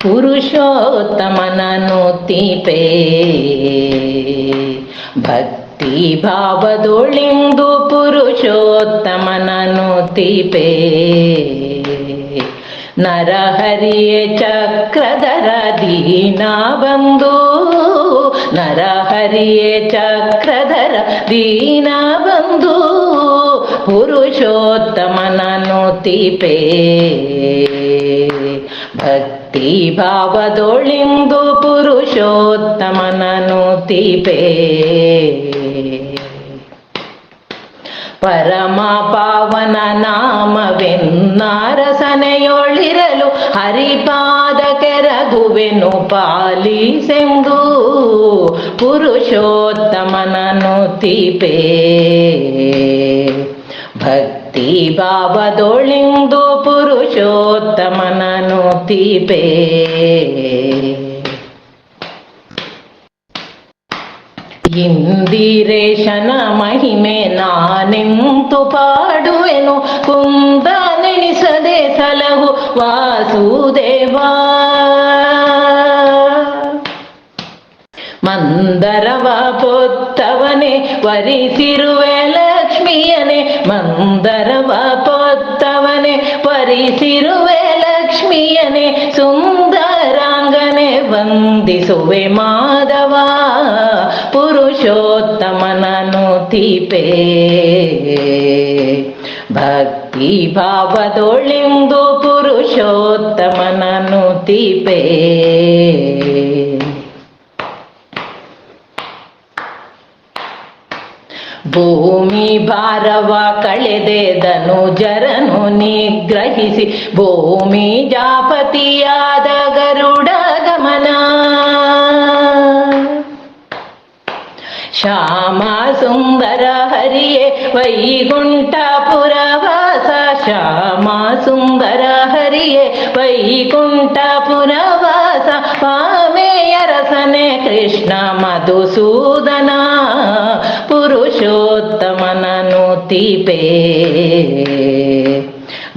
ಪುರುಷೋತ್ತಮನನು ತೀಪೆ ಭಕ್ತಿ ಭಾವದೊಳಿಂದು ಪುರುಷೋತ್ತಮನನು ತೀಪೆ ನರಹರಿಯ ಚಕ್ರಧರ ದೀನ ಬಂದು ನರಹರಿಯ ಚಕ್ರಧರ ದೀನ ಬಂದು ಪುರುಷೋತ್ತಮನನು ತೀಪೆ ಭಕ್ತಿ ಭಾವದೊಳಿಂದು ಪುರುಷೋತ್ತಮನನು ತೀಪೆ. ಪರಮ ಪಾವನ ನಾಮವೆನ್ನಾರಸನೆಯೊಳಿರಲು ಹರಿಪಾದ ಕೆರಗುವೆನು ಪಾಲಿಸೆಂದು ಪುರುಷೋತ್ತಮನನು ತೀಪೆ. ಭಕ್ತಿ ಭಾವದೊಳಿಂದು ಪುರುಷೋತ್ತಮನನು ತೀಪೆ ಇಂದಿರೇಶನ ಮಹಿಮೆ ನಾನೆಂತು ಪಾಡುವೆನು ಕುಂದ ನೆನೆಸದೆ ಸಲಹು ವಾಸುದೇವಾ ಮಂದರವ ಪೊತ್ತವನೇ ವರಿಸಿರುವೆ ಲಕ್ಷ್ಮಿಯನೇ ಮಂದರವ ಪೊತ್ತವನೆ ಪರಿಸಿರುವೆ ಲಕ್ಷ್ಮಿಯನೇ ಸುಂದರಾಂಗನೆ ವಂದಿಸುವೆ ಮಾಧವ ಪುರುಷೋತ್ತಮನನು ತೀಪೆ. ಭಕ್ತಿ ಭಾವದೊಳಿಂದು ಪುರುಷೋತ್ತಮನನು ತೀಪೆ. ಭೂಮಿ ಭಾರವ ಕಳೆದೆ ಧನುಜರನು ನಿಗ್ರಹಿಸಿ ಭೂಮಿ ಜಾಪತಿಯಾದ ಗರುಡ ಗಮನ ಶ್ಯಾಮ ಸುಂದರ ಹರಿಯೇ ವೈಕುಂಠಪುರ ವಾಸ ಶ್ಯಾಮ ಸುಂದರ ಹರಿಯೇ ವೈಕುಂಠಪುರ ವಾಸ ಪಾಮೇಯರಸನೆ ಕೃಷ್ಣ ಮಧುಸೂದನ ಪುರುಷೋತ್ತಮನನು ತಿಪೇ.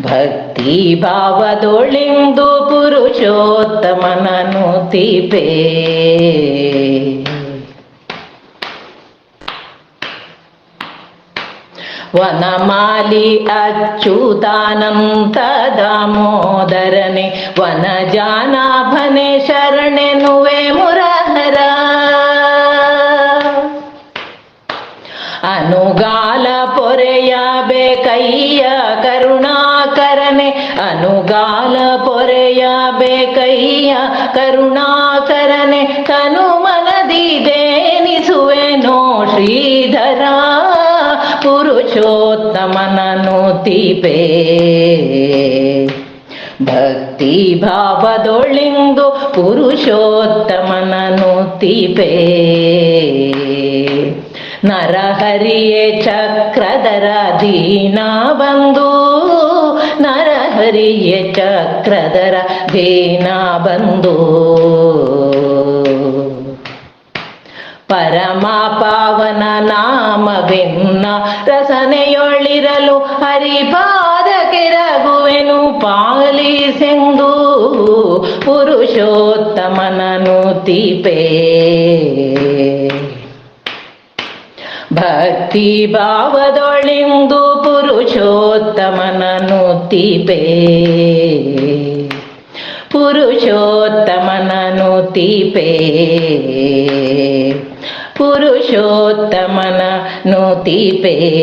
ಭಕ್ತಿ ಭಾವದೊಳಿಂದು ಪುರುಷೋತ್ತಮನನು ತಿಪೇ. ವನಮಾಲಿ ಅಚ್ಯುತಾನಂತ ದಾಮೋದರನೆ ವನಜಾನಾಭನೆ ಶರಣೆನುವೆ ಪೊರೆಯ ಬೇಕಯ್ಯ ಕರುಣಾಕರನೆ, ಅನುಗಾಲ ಪೊರೆಯ ಬೇಕಯ್ಯ ಕರುಣಾಕರನೆ, ತನು ಮನದಿದೇನಿಸುವೆನೋ ಶ್ರೀಧರ ಪುರುಷೋತ್ತಮನನು ತೀಪೆ. ಭಕ್ತಿ ಭಾವದೊಳಿಂದು ಪುರುಷೋತ್ತಮನನು ತೀಪೆ. ನರಹರಿಯೇ ಚಕ್ರದರ ದೀನ ಬಂದು ನರಹರಿಯೇ ಚಕ್ರಧರ ದೀನ ಬಂದು ಪರಮ ಪಾವನ ನಾಮವೆನ್ನ ರಸನೆಯೊಳ್ಳಿರಲು ಹರಿಪಾದ ಕೆರಗುವೆನು ಪಾಲಿಸೆಂದು ಪುರುಷೋತ್ತಮನನು ತೀಪೆ. ಭಕ್ತಿ ಭಾವದೊಳಿಂದು ಪುರುಷೋತ್ತಮನನು ತಿಪೇ. ಪುರುಷೋತ್ತಮನನು ತಿಪೇ. ಪುರುಷೋತ್ತಮನ ತೀಪೆ.